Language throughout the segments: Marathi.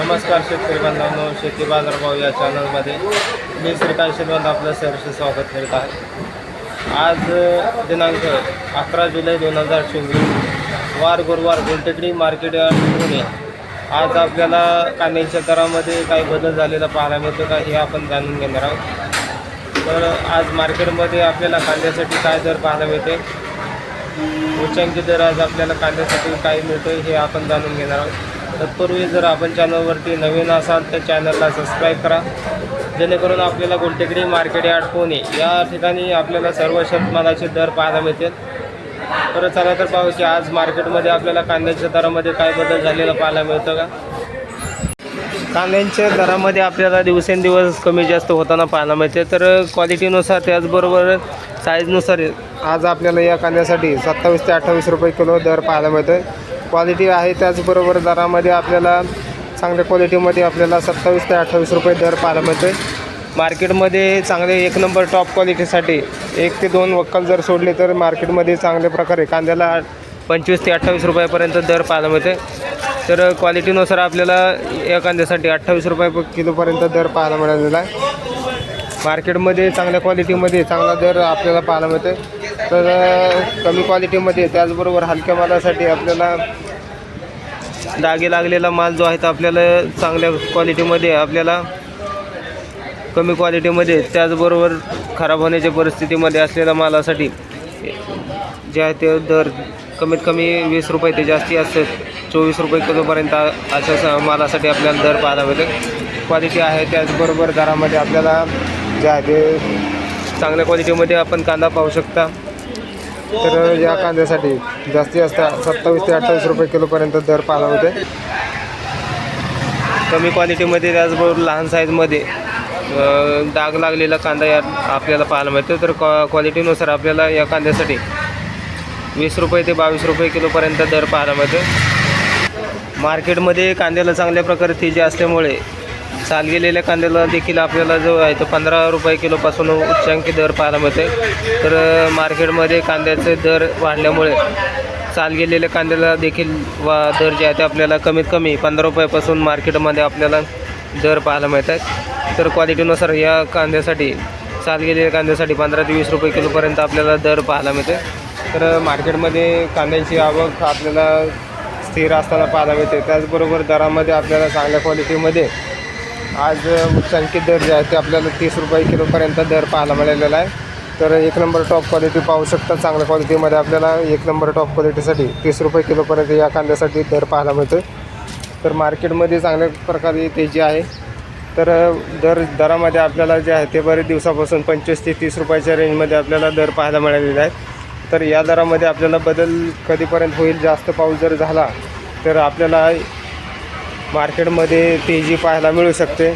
नमस्कार शेतकरी बांधवांनो शेती बाजारभाव या चॅनलमध्ये मी श्रीकांत शिलवंत आपलं सहर्ष स्वागत करीत आहे. आज दिनांक अकरा जुलै दोन हजार चोवीस. वार गुरुवार गुलटेकडी मार्केट पुणे आज आपल्याला कांद्याच्या दरामध्ये काही बदल झालेला पाहायला मिळतो का हे आपण जाणून घेणार आहोत. तर आज मार्केटमध्ये आपल्याला कांद्यासाठी काय दर पाहायला मिळते उच्चांकी दर आज आपल्याला कांद्यासाठी काय मिळतो हे आपण जाणून घेणार आहोत. तत्पूर्वी जर आपण चॅनलवरती नवीन असाल तर चॅनलला सबस्क्राईब करा. जेणेकरून आपल्याला गुलटेकडी मार्केट यार्ड पुणे या ठिकाणी आपल्याला सर्व शेतमालाचे दर पाहायला मिळतील. तर चला तर पाहू की आज मार्केटमध्ये आपल्याला कांद्याच्या दरामध्ये काय बदल झालेला पाहायला मिळतो का? कांद्यांच्या दरामध्ये आपल्याला दिवसेंदिवस कमी जास्त होताना पाहायला मिळते. तर क्वालिटीनुसार त्याचबरोबर साईजनुसार आज आपल्याला या कांद्यासाठी सत्तावीस ते अठ्ठावीस रुपये किलो दर पाहायला मिळतो क्वालिटी आहे त्याचबरोबर दरामध्ये आपल्याला चांगल्या क्वालिटीमध्ये आपल्याला सत्तावीस ते अठ्ठावीस रुपये दर पाहायला मिळतो मार्केटमध्ये चांगले एक नंबर टॉप क्वालिटीसाठी एक ते दोन वक्कल जर सोडले तर मार्केटमध्ये चांगल्या प्रकारे कांद्याला पंचवीस ते अठ्ठावीस रुपयापर्यंत दर पाहायला मिळते तर क्वालिटीनुसार आपल्याला या कांद्यासाठी अठ्ठावीस रुपये प- किलोपर्यंत दर पाहायला मिळालेला आहे. मार्केटमध्ये चांगल्या क्वालिटीमध्ये चांगला दर आपल्याला पाहायला मिळते तर कमी क्वालिटीमध्ये त्याचबरोबर हलक्या मालासाठी आपल्याला डागे लागलेला माल जो आहे तो आपल्याला चांगल्या क्वालिटीमध्ये आपल्याला कमी क्वालिटीमध्ये त्याचबरोबर खराब होण्याच्या परिस्थितीमध्ये असलेल्या मालासाठी जे आहे ते दर कमीत कमी वीस रुपये ते जास्ती असतात. चोवीस रुपये किलोपर्यंत अशा मालासाठी आपल्याला दर पाहायला मिळते क्वालिटी आहे त्याचबरोबर दरामध्ये आपल्याला जे चांगल्या क्वालिटीमध्ये आपण कांदा पाहू शकता. तर या कांद्यासाठी जास्तीत जास्त सत्तावीस ते अठ्ठावीस रुपये किलोपर्यंत दर पाहायला होते कमी क्वालिटीमध्ये त्याचबरोबर लहान साईजमध्ये डाग लागलेला कांदा या आपल्याला पाहायला मिळतो. तर क्वा क्वालिटीनुसार आपल्याला या कांद्यासाठी वीस रुपये ते बावीस रुपये किलोपर्यंत दर पाहायला मिळतो. मार्केटमध्ये कांद्याला चांगल्या प्रकारे तेजी असल्यामुळे साल गेलेल्या कांद्याला देखील आपल्याला जो आहे तो पंधरा रुपये किलोपासून उच्चांकी दर पाहायला मिळते तर मार्केटमध्ये कांद्याचे दर वाढल्यामुळे चाल गेलेल्या कांद्याला देखील वा दर जे आहे ते आपल्याला कमीत कमी पंधरा रुपयापासून मार्केटमध्ये आपल्याला दर पाहायला मिळत आहेत तर क्वालिटीनुसार या कांद्यासाठी चाल गेलेल्या कांद्यासाठी पंधरा ते वीस रुपये किलोपर्यंत आपल्याला दर पाहायला मिळते तर मार्केटमध्ये कांद्याची आवक आपल्याला स्थिर असताना पाहायला मिळते. त्याचबरोबर दरामध्ये आपल्याला चांगल्या क्वालिटीमध्ये आज उच्चांकित दर जे आहे ते आपल्याला तीस रुपये किलोपर्यंत दर पाहायला मिळालेला आहे. तर एक नंबर टॉप क्वालिटी पाहू शकता चांगल्या क्वालिटीमध्ये आपल्याला एक नंबर टॉप क्वालिटीसाठी तीस रुपये किलोपर्यंत या कांद्यासाठी दर पाहायला मिळतो. तर मार्केटमध्ये चांगल्या प्रकारे तेजी आहे तर दर दरामध्ये आपल्याला जे आहे ते बरेच दिवसापासून पंचवीस ते तीस रुपयाच्या रेंजमध्ये आपल्याला दर पाहायला मिळालेले आहेत. तर या दरामध्ये आपल्याला बदल कधीपर्यंत होईल जास्त पाऊस जर झाला तर आपल्याला मार्केटमध्ये तेजी पाहायला मिळू शकते.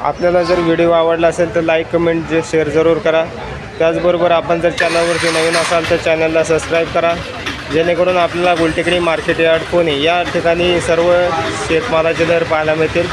आपल्याला जर व्हिडिओ आवडला असेल तर लाईक कमेंट जे शेअर जरूर करा. त्याचबरोबर आपण जर चॅनलवरती नवीन असाल तर चॅनलला सबस्क्राईब करा. जेणेकरून आपल्याला गुलटेकडी मार्केट यार्ड पुणे या ठिकाणी सर्व शेतमालाचे दर पाहायला मिळतील.